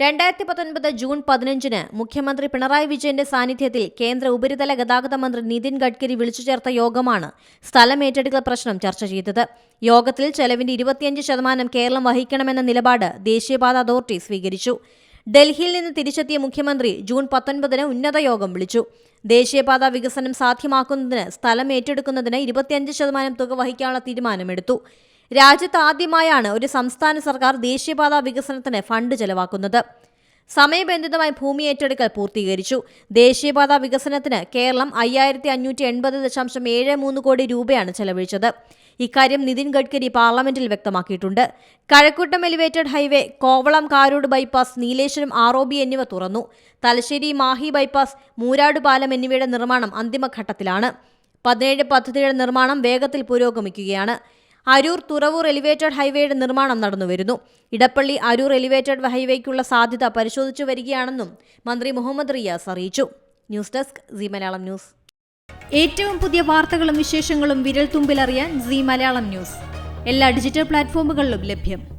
രണ്ടായിരത്തി പത്തൊൻപത് ജൂൺ പതിനഞ്ചിന് മുഖ്യമന്ത്രി പിണറായി വിജയന്റെ സാന്നിധ്യത്തിൽ കേന്ദ്ര ഉപരിതല ഗതാഗത മന്ത്രി നിതിൻ ഗഡ്കരി വിളിച്ചു ചേർത്ത യോഗമാണ് സ്ഥലം ഏറ്റെടുക്കൽ പ്രശ്നം ചർച്ച ചെയ്തത്. യോഗത്തിൽ ചെലവിന്റെ ഇരുപത്തിയഞ്ച് ശതമാനം കേരളം വഹിക്കണമെന്ന നിലപാട് ദേശീയപാത അതോറിറ്റി സ്വീകരിച്ചു. ഡൽഹിയിൽ നിന്ന് തിരിച്ചെത്തിയ മുഖ്യമന്ത്രി ജൂൺ പത്തൊൻപതിന് ഉന്നത യോഗം വിളിച്ചു. ദേശീയപാത വികസനം സാധ്യമാക്കുന്നതിന് സ്ഥലം ഏറ്റെടുക്കുന്നതിന് ഇരുപത്തിയഞ്ച് ശതമാനം തുക വഹിക്കാനുള്ള തീരുമാനമെടുത്തു. രാജ്യത്ത് ആദ്യമായാണ് ഒരു സംസ്ഥാന സർക്കാർ ദേശീയപാതാ വികസനത്തിന് ഫണ്ട് ചെലവാക്കുന്നത്. സമയബന്ധിതമായി ഭൂമി ഏറ്റെടുക്കൽ പൂർത്തീകരിച്ചു. ദേശീയപാത വികസനത്തിന് കേരളം അയ്യായിരത്തി അഞ്ഞൂറ്റി എൺപത് ദശാംശം ഏഴ് മൂന്ന് കോടി രൂപയാണ് ചെലവഴിച്ചത്. ഇക്കാര്യം നിതിൻ ഗഡ്കരി പാർലമെന്റിൽ വ്യക്തമാക്കിയിട്ടുണ്ട്. Kazhakoottam elevated highway Kovalam Karode bypass Nileshwaram ROB എന്നിവ തുറന്നു. തലശ്ശേരി മാഹി ബൈപ്പാസ് മൂരാട് പാലം എന്നിവയുടെ നിർമ്മാണം അന്തിമഘട്ടത്തിലാണ്. പതിനേഴ് പദ്ധതിയുടെ നിർമ്മാണം വേഗത്തിൽ പുരോഗമിക്കുകയാണ്. അരൂർ തുറവൂർ എലിവേറ്റഡ് ഹൈവേയുടെ നിർമ്മാണം നടന്നുവരുന്നു. ഇടപ്പള്ളി അരൂർ എലിവേറ്റഡ് ഹൈവേക്കുള്ള സാധ്യത പരിശോധിച്ചു വരികയാണെന്നും മന്ത്രി മുഹമ്മദ് റിയാസ് അറിയിച്ചു. News desk C Malayalam news. ഏറ്റവും പുതിയ വാർത്തകളും വിശേഷങ്ങളും വിരൽ തുമ്പിലറിയാൻ സി മലയാളം ന്യൂസ്. എല്ലാ ഡിജിറ്റൽ പ്ലാറ്റ്ഫോമുകളിലും ലഭ്യം.